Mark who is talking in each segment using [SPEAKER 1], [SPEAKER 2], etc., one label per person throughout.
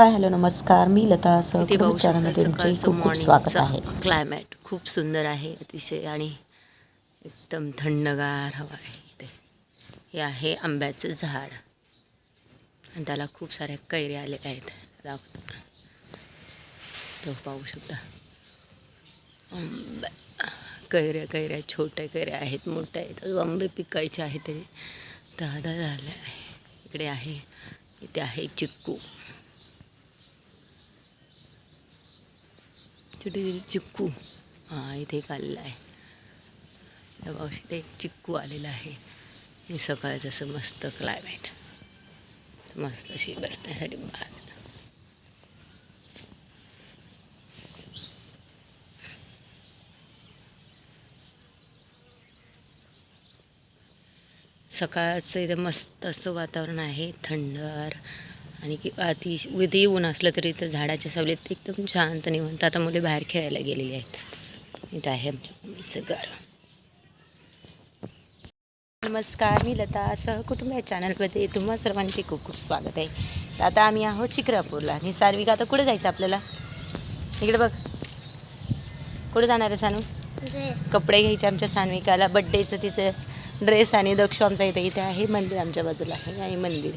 [SPEAKER 1] Hi hello नमस्कार. मी लता सहकुटुंब चॅनलमध्ये तुमचे खूप खूप स्वागत आहे.
[SPEAKER 2] क्लायमॅट खूप सुंदर आहे अतिशय आणि एकदम थंडगार हवा आहे इथे. हे आहे आंब्याचं झाड. आणि त्याला खूप साऱ्या कैऱ्या आलेल्या आहेत. तो पाहू शकता. आंब्या कैऱ्या कैऱ्या छोट्या कैऱ्या आहेत मोठ्या आहेत. आंबे पिकायचे आहेत तरी. दादा झाले आहे. इकडे आहे. इथे आहे चिक्कू. छोटे छोटे चिक्कू. हां इथे एक आलेला आहे. त्या पावशीत एक चिक्कू आलेला आहे. सकाळचं असं मस्त क्लायमेट मस्त अशी बसण्यासाठी बाज. सकाळचं इथं मस्त असं वातावरण आहे. थंडगार. आणि की अति ऊन असलं तरी इथं झाडाच्या सावलीत एकदम शांत निवंत. आता मुले बाहेर खेळायला गेलेली आहेत. इथं आहे आमच्या मम्मीचं घर. नमस्कार मी लता सहकुटुंब या चॅनलमध्ये तुम्हा सर्वांचे खूप खूप स्वागत आहे. तर आता आम्ही आहोत शिक्रापूरला आणि सार्विका आता कुठे जायचं आपल्याला? इकडे बघ. कुठे जाणार आहे सानू? कपडे घ्यायचे आमच्या सान्विकाला. बड्डेचं तिचं ड्रेस आणि दक्षू आमचा इथे इथे आहे. मंदिर आमच्या बाजूला आहे. आणि मंदिर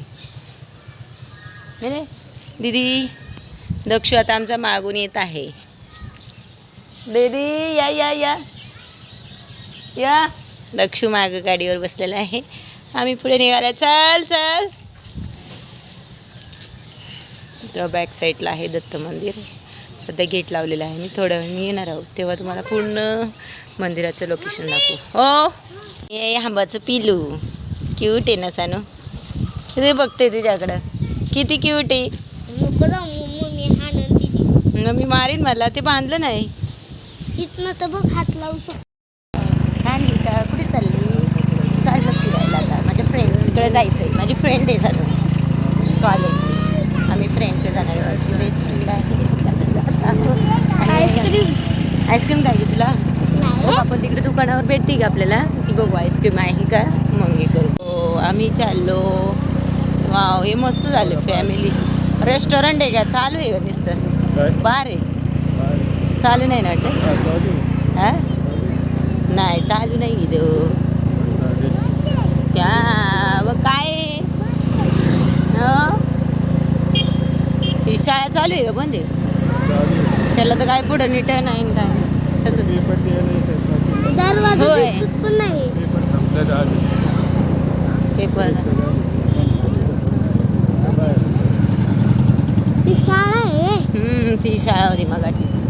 [SPEAKER 2] नाही दीदी दक्षू आता आमचा मागून येत आहे. दीदी या या या. या. दक्षू माग गाडीवर बसलेला आहे. आम्ही पुढे निघाला. चल चल. तेव्हा बॅक साईडला आहे दत्त मंदिर. सध्या गेट लावलेलं आहे. मी थोड्या वेळाने येणार आहोत. तेव्हा तुम्हाला पूर्ण मंदिराचं लोकेशन दाखवू. हो? हे आंबाचं पिलू. क्यूट आहे ना सानू? ते बघते तुझ्याकडं किती क्यूट आहे.
[SPEAKER 3] नको जाऊ मम्मी हाणन तिची
[SPEAKER 1] न मी मारीन मला ते बांधलं नाही.
[SPEAKER 3] इथनं तर बघ हात लावू शकतो
[SPEAKER 1] नाही का कुठे चालली? चाललं फिरायला आता. माझ्या फ्रेंड्सकडे जायचं आहे माझी फ्रेंड आहे सानू कॉलेज आम्ही फ्रेंडकडे जाणार आहे. माझी बेस्ट फ्रेंड आहे. त्याकडे जात आहोत. आणि
[SPEAKER 3] आईस्क्रीम
[SPEAKER 1] आईस्क्रीम खायची तुला?
[SPEAKER 3] नाही.
[SPEAKER 1] हो, आपण तिकडे दुकानावर भेटते का आपल्याला? ती बघू आईस्क्रीम आहे का? मग हे करू. हो आम्ही चाललो. वाव हे मस्त झालं फॅमिली रेस्टॉरंट आहे का? चालू आहे का नुसतं बार आहे. चालू नाही ना वाटतं? हा नाही चालू नाही इथं. त्या व काय? हं? शाळा चालू आहे का बंद आहे? त्याला तर काय पुढं नीट नाही. काय तसं
[SPEAKER 3] नाही
[SPEAKER 1] पेपर
[SPEAKER 3] ती शाळा आहे
[SPEAKER 1] हम्म, ती शाळा होती मगाची
[SPEAKER 4] है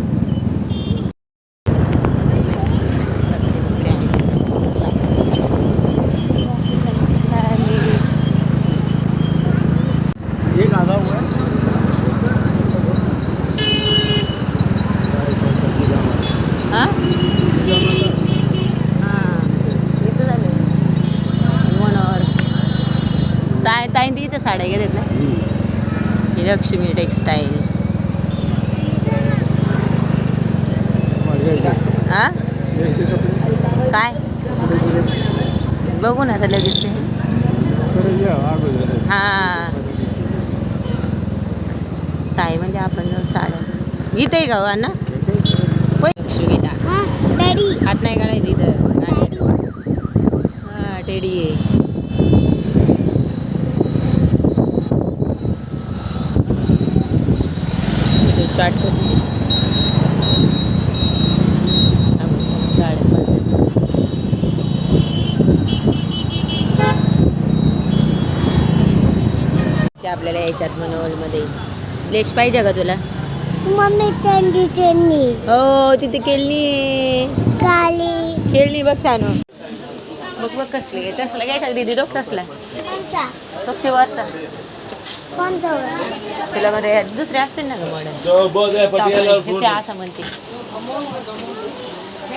[SPEAKER 1] हा? हा. साड्या घेतात ना लक्ष्मी टेक्सटाईल. हा? काय? बघू ना आता लगेच हा. ताई म्हणजे आपण साड्या. इथे आहे का हो,
[SPEAKER 3] हा डॅडी.
[SPEAKER 1] हात नाही काढायचं इथं. हा टेडी आहे. गाड्या पाहिजे आपल्याला याच्यात मनोहरमध्ये लेश पाहिजे का तुला?
[SPEAKER 3] मम्मी त्यांनी त्यांनी
[SPEAKER 1] हो तिथे खेळणी
[SPEAKER 3] काली
[SPEAKER 1] खेळणी बघ सानू. बघ बघ कसली तसला काय सांग दीदी दोघ तसला. तो ते वरचा.
[SPEAKER 3] कोणचा
[SPEAKER 1] तुला मध्ये दुसरे असतील ना ग मॉडेल ते असं म्हणते.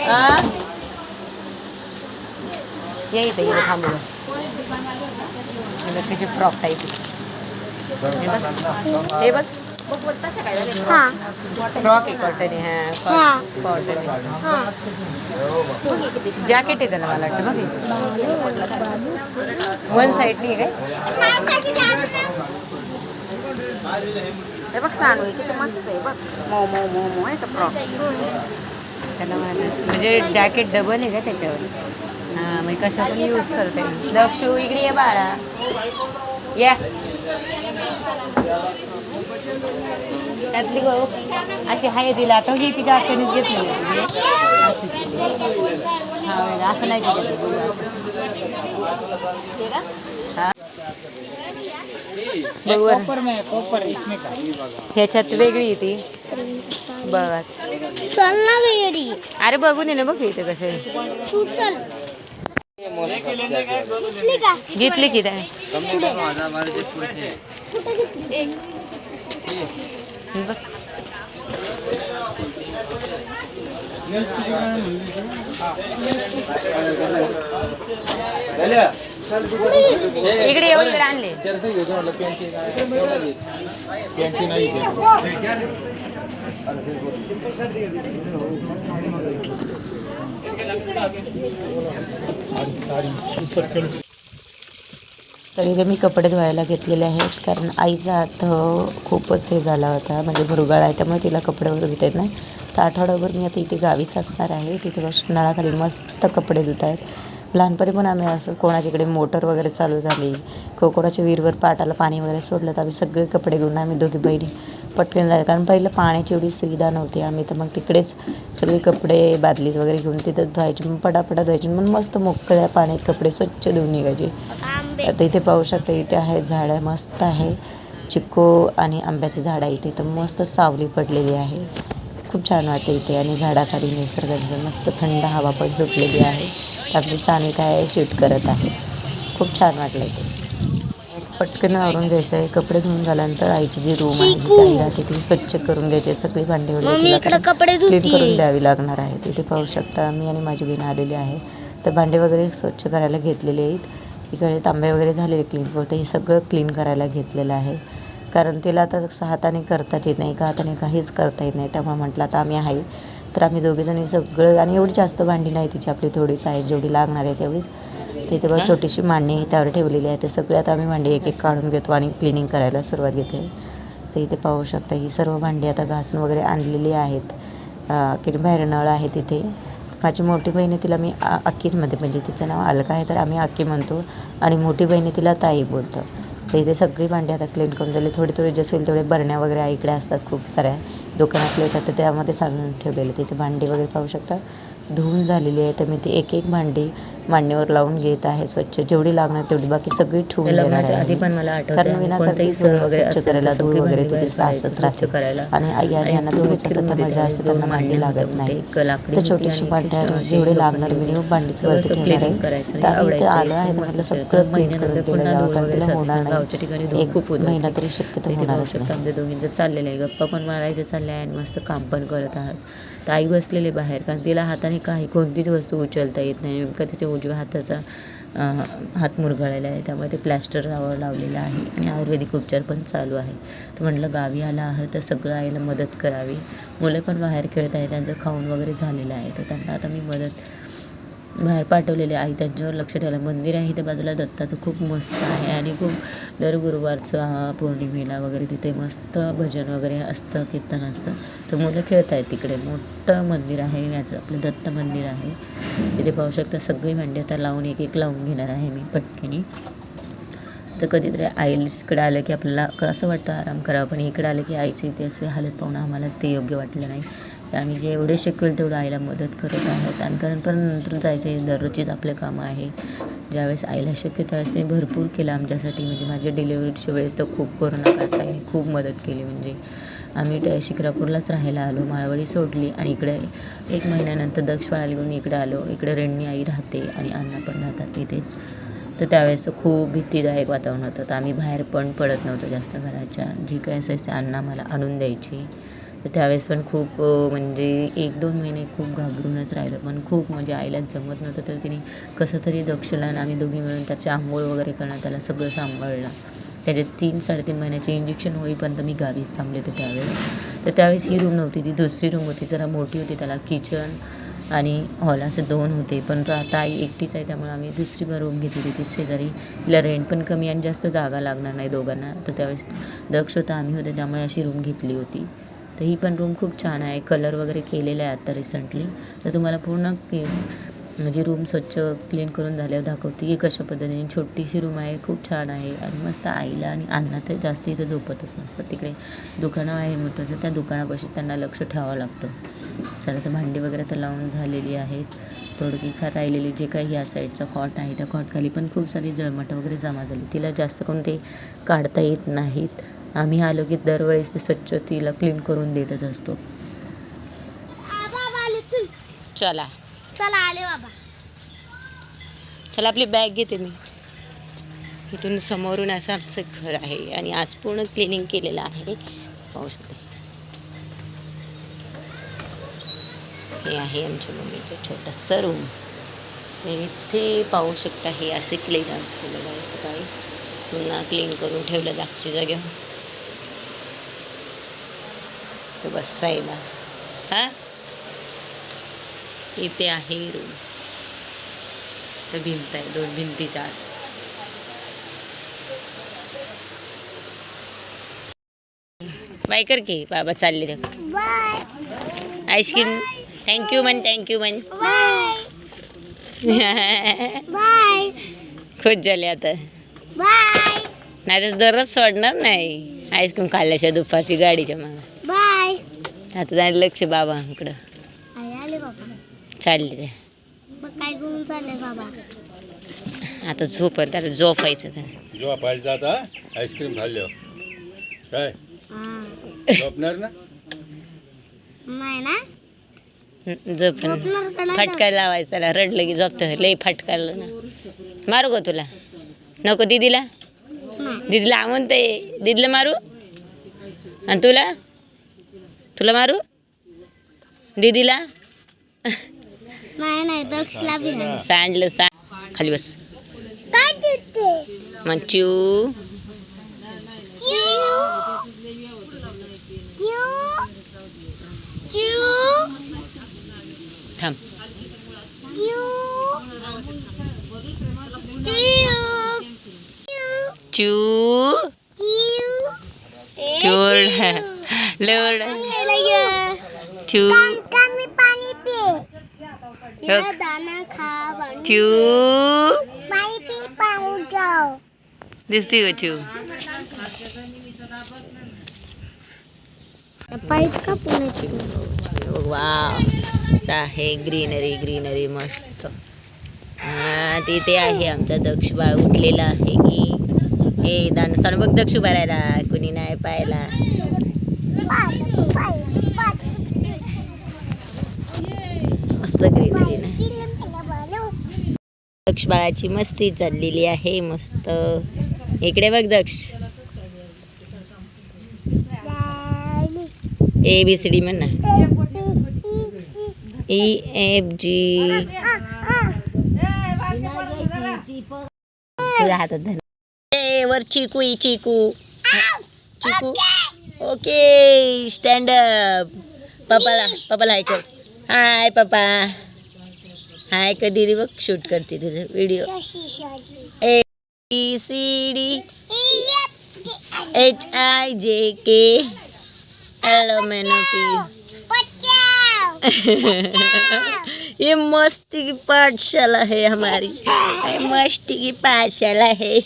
[SPEAKER 1] हा? ये इथे इथे थांबू कसे फ्रॉक टाईप हे बघ. बघ. फ्रॉक आहे कॉटन आहे कॉटन आहे. जॅकेट आहे त्याला मला वाटतं. बघ वन साईडनी आहे काय?
[SPEAKER 5] हे बघ सांडू किती मस्त आहे बघ. मो मो मो मो आहे का फ्रॉक त्याला म्हणजे जॅकेट डबल आहे का त्याच्यावर? हां मग कशा पण यूज करते. दक्षू इकडे ये बाळा. या. त्यातली गो अशी हाय दिला. आता ही तिच्या हातानेच घेतली. हा असं नाही तिच्याकडे बघू असं. हा. बघ बरं. ह्याच्यात वेगळी ती बघा
[SPEAKER 3] चल ना येडी
[SPEAKER 5] अरे बघून ये ना बघ इथे कसं आहे.
[SPEAKER 3] तू चल घेतली का
[SPEAKER 5] घेतली की काय बघ इकडे येऊ इकडे आणले. तर इथे मी कपडे धुवायला घेतलेले आहेत कारण आईचा हात खूपच हे झाला होता म्हणजे भुरगाळ आहे त्यामुळे तिला कपडे वगैरे धुता येत नाही. तर आठवडाभर मी आता इथे गावीच असणार आहे तिथे बस नळाखाली मस्त कपडे धुत आहेत लहानपणी पण आम्ही असं कोणाच्या इकडे मोटर वगैरे चालू झाली किंवा कोणाच्या विहीरवर पाटाला पाणी वगैरे सोडलं तर आम्ही सगळे कपडे घेऊन आम्ही दोघी बहिणी पटकन जायचं. कारण पहिलं पाण्याची एवढी सुविधा नव्हती आम्ही तर मग तिकडेच सगळे कपडे बादलीत वगैरे घेऊन तिथं धुवायचे मग पटापटा धुवायचे मग मस्त मोकळ्या पाण्यात कपडे स्वच्छ धुवून निघायचे. आता इथे पाहू शकता इथे आहे झाडं मस्त आहे. चिक्को आणि आंब्याचं झाड आहे इथे तर मस्त सावली पडलेली आहे. खूप छान वाटते इथे आणि झाडाखाली निसर्गाची मस्त थंड हवा पण सुटलेली आहे. आपली सानिका आहे शूट करत आहे. खूप छान वाटलं इथे पटकन आवरून घ्यायचं आहे कपडे धुवून झाल्यानंतर आईची जी रूम आहे जी राहते ती स्वच्छ करून घ्यायची. सगळी भांडी वगैरे क्लीन. करून द्यावी लागणार आहे. तिथे पाहू शकता मी आणि माझी बहीण आलेली आहे. तर भांडे वगैरे स्वच्छ करायला घेतलेले आहेत. इकडे तांबे वगैरे झालेले क्लीन करतो हे सगळं क्लीन करायला घेतलेलं आहे. कारण तिला आता हाताने करताच येत नाही एका हाताने काहीच करता येत नाही. त्यामुळे म्हटलं आता आम्ही आहे. तर आम्ही दोघेजणी सगळं आणि एवढी जास्त भांडी नाही तिची आपली थोडीच आहे जेवढी लागणार आहे तेवढीच. तिथे बघ छोटीशी मांडणी त्यावर ठेवलेली आहे. ते सगळे आता आम्ही भांडी एक एक काढून घेतो आणि क्लिनिंग करायला सुरुवात घेते तर इथे पाहू शकता ही सर्व भांडी आता घासून वगैरे आणलेली आहेत. अं, की बाहेर नळ आहे तिथे. माझी मोठी बहीण आहे तिला मी अक्कीचमध्ये म्हणजे तिचं नाव अलका आहे तर आम्ही अक्की म्हणतो. आणि मोठी बहीण तिला ताई बोलतो. तर इथे सगळी भांडी आता क्लीन करून झाली थोडी थोडी जसे होईल तेवढे बरण्या वगैरे इकडे असतात खूप साऱ्या. दुकानातले येतात तर त्यामध्ये साधून ठेवलेले. तिथे भांडी वगैरे पाहू शकता. धुवून झालेली आहे तर मी ती एक एक भांडी मांडणीवर लावून घेत आहे स्वच्छ. जेवढी लागणार तेवढी बाकी सगळी ठेवून देणार
[SPEAKER 1] लग्नाच्या
[SPEAKER 5] आहे. कारण विनाकारण स्वच्छ करायला धूळ वगैरे तिथे साचत राहते. आणि आई आणि यांना दोघीच असतात त्यांना
[SPEAKER 1] होते,
[SPEAKER 5] लागत नाही. तर छोटीशी भांडी जेवढे लागणार मिनिमम भांडीच वरती ठेवणार आहे. तर आम्ही इथे आलो आहे तर म्हटलं सगळं क्लीन करून दिलं
[SPEAKER 1] पुन्हा
[SPEAKER 5] जावं कारण तिला. होणार नाही. एक. महिना तरी शक्यतो होणारच नाही.
[SPEAKER 1] आमच्या दोघींचं चाललेलं आहे. गप्पा पण मारायचं चाललं आहे आणि मस्त काम पण करत आहात तर आई बसलेले बाहेर कारण तिला हाताने काही कोणतीच वस्तू उचलता येत नाही. नेमकं त्याच्या उजव्या हाताचा हात मुरगळलेला आहे. त्यामुळे ते प्लॅस्टर लाव लावलेलं आहे. आणि आयुर्वेदिक उपचार पण चालू आहे. तर म्हटलं गावी आला आहे तर सगळं आईला मदत करावी. मुलं पण बाहेर खेळत आहे त्यांचं खाऊन वगैरे झालेलं आहे. तर त्यांना आता मी मदत बाहेर पाठवलेले आई त्यांच्यावर लक्ष ठेवलं मंदिर आहे. त्या बाजूला दत्ताचं खूप मस्त आहे आणि खूप दर गुरुवारचं पौर्णिमेला वगैरे तिथे मस्त भजन वगैरे असतं कीर्तन असतं. तर मुलं खेळत आहेत तिकडे. मोठं मंदिर आहे याचं. आपलं दत्त मंदिर आहे. तिथे पाहू शकता सगळी भांडी आता लावून एक एक लावून घेणार आहे मी पटकेनी. तर कधीतरी आईकडे आलं की आपल्याला कसं वाटतं आराम करावा पण इकडे आलं की आईची ती असे हालत पाहून आम्हालाच ते योग्य वाटलं नाही. तर आम्ही जे एवढे शिकवेल तेवढं आईला मदत करत आहोत. आणि कारण पण नंतर जायचं आहे दररोजचीच आपलं कामं आहे ज्यावेळेस आईला शक्य त्यावेळेस त्यांनी भरपूर केलं आमच्यासाठी. म्हणजे माझ्या डिलेवरीच्या वेळेस तर खूप कोरोना काळात आईने खूप मदत केली म्हणजे. आम्ही त्या शिक्रापूरलाच राहायला आलो. माळवळी सोडली आणि इकडे एक महिन्यानंतर दक्षवाळा घेऊन इकडे आलो. इकडे रेणणी आई राहते आणि अण्णा पण राहतात तिथेच. तर त्यावेळेस तर खूप भीतीदायक वातावरण होतं. तर आम्ही बाहेर पण पडत नव्हतो जास्त घराच्या. जी काही असायची अण्णा मला आणून द्यायची. तर त्यावेळेस पण खूप म्हणजे एक दोन महिने खूप घाबरूनच राहिलं. पण खूप म्हणजे आईला जमत नव्हतं तर तिने कसं तरी दक्षला आणि आम्ही दोघी मिळून त्याची आंघोळ वगैरे करणं त्याला सगळं सांभाळलं. त्याचे तीन साडेतीन महिन्याचे इंजेक्शन होईपर्यंत मी गावीच थांबले होते त्यावेळेस. तर त्यावेळेस ही रूम नव्हती ती दुसरी रूम होती. जरा मोठी होती त्याला किचन
[SPEAKER 2] आणि हॉल असे दोन होते. पण आता आई एकटीच आहे त्यामुळे आम्ही दुसरी रूम घेतली होती. शेजारी तिला रेंट पण कमी आणि जास्त जागा लागणार नाही दोघांना. तर त्यावेळेस दक्ष होता आम्ही होते त्यामुळे अशी रूम घेतली होती. तर ही पण रूम खूप छान आहे. कलर वगैरे केलेला आहे आता रिसेंटली तर तुम्हाला पूर्ण म्हणजे रूम स्वच्छ क्लीन करून झाल्यावर दाखवते की कशा पद्धतीने. छोटीशी रूम आहे खूप छान आहे. आणि मस्त आईला आणि अण्णा तर जास्त इथं झोपतच नसतात. तिकडे दुकानं आहे मोठं त्या दुकानापाशी त्यांना लक्ष ठेवावं लागतं. चला तर भांडी वगैरे तर लावून झालेली आहेत. थोडकी खा राहिलेली जे काही या साईडचा कॉट आहे त्या कॉटखाली पण खूप सारी जळमटं वगैरे जमा झाली. तिला जास्त करून ते काढता येत नाहीत. आम्ही आलो की दरवेळेस ते स्वच्छ तिला क्लीन करून देतच असतो.
[SPEAKER 3] चल.
[SPEAKER 2] चला.
[SPEAKER 3] चला आले बाबा.
[SPEAKER 2] चला आपली बॅग घेते मी. इथून समोरून असं आमचं घर आहे आणि आज पूर्ण क्लिनिंग केलेलं आहे. पाहू शकते. हे आहे आमच्या मम्मीचं छोटंसं रूम इथे पाहू शकता हे असे क्लीन केलेलं आहे सकाळी. पुन्हा क्लीन करून ठेवलं जागच्या जागेवर. तर बसायला हा? इथे आहे रूम तर भिंत आहे दोन भिंतीच्या आत. बाय कर की बाबा चालले आईस्क्रीम. थँक्यू म्हण थँक्यू
[SPEAKER 3] बाय
[SPEAKER 2] खुश झाले आता.
[SPEAKER 3] बाय.
[SPEAKER 2] नाही तर दररोज सोडणार नाही. आईस्क्रीम खाल्ल्याशिवाय दुपारची गाडीच्या मागं. आता जायला लक्ष बाबांकडं.
[SPEAKER 3] आई आले बाबा.
[SPEAKER 2] चालले ते.
[SPEAKER 3] मग काय करून चालले बाबा?
[SPEAKER 2] आता झोप त्याला झोपायचं त्याला
[SPEAKER 6] पाहिजे आता आईस्क्रीम खाल्लं काय?
[SPEAKER 3] हा.
[SPEAKER 6] झोपणार ना?
[SPEAKER 3] नाही ना?
[SPEAKER 2] झोप
[SPEAKER 3] झोपणार का नाही
[SPEAKER 2] फटका लावायचा त्याला रडलं की झोपतं. लई फटकायला ना. मारू का तुला? नको दीदीला?
[SPEAKER 3] नाही.
[SPEAKER 2] दीदीला म्हणते दीदीला मारू? आणि तुला? तुला मारू? दीदीला?
[SPEAKER 3] नाही नाही दक्षला बी नाही.
[SPEAKER 2] सांडलं सांड खाली बस.
[SPEAKER 3] काय देते?
[SPEAKER 2] मग चिव थांब. चिव चिवड लवड चिव
[SPEAKER 3] पाणी पे
[SPEAKER 2] बघ.
[SPEAKER 3] दाना खा पाणी
[SPEAKER 2] चिव
[SPEAKER 3] पाणी पी पाहून जाऊ
[SPEAKER 2] दिसते का चिव
[SPEAKER 3] पाईप का पुण्याची
[SPEAKER 2] वा आहे ग्रीनरी ग्रीनरी मस्त तिथे आहे आमचा दक्ष बाळ उठलेला आहे की हे दान सांग बघ दक्ष भरायला कुणी नाही पाहायला मस्त ग्रीनरी ना दक्ष बाळाची मस्ती चाललेली आहे मस्त. इकडे बघ Daksh. A B C D म्हण ना. ई एफ जी तुझ्या हातात वर चिकू ई चिकू. चिकू. ओके स्टँड अप पप्पाला पप्पाला हाय पप्पा हाय कर दीदी बघ शूट करते तुझं? Video A C D H I J K L N P ये मस्ती की पाठशाला है हमारी। मस्ती की पाठशाला है।